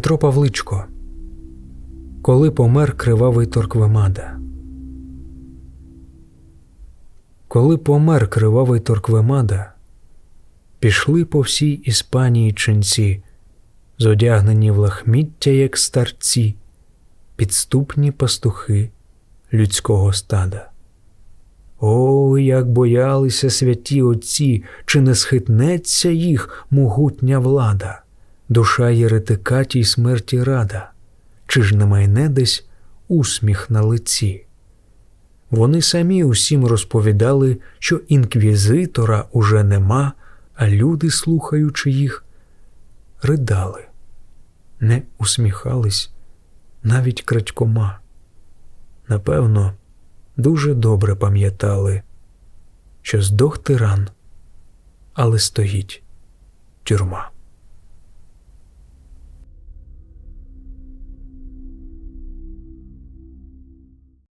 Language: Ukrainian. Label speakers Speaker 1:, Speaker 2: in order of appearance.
Speaker 1: Дмитро Павличко. Коли помер кривавий Торквемада. Коли помер кривавий Торквемада, пішли по всій Іспанії ченці, зодягнені в лахміття, як старці, підступні пастухи людського стада. О, як боялися святі отці, чи не схитнеться їх могутня влада, душа єретика тій смерті рада, чи ж не майне десь усміх на лиці? Вони самі усім розповідали, що інквізитора уже нема, а люди, слухаючи їх, ридали, не усміхались навіть крадькома. Напевно, дуже добре пам'ятали, що здох тиран, але стоїть тюрма.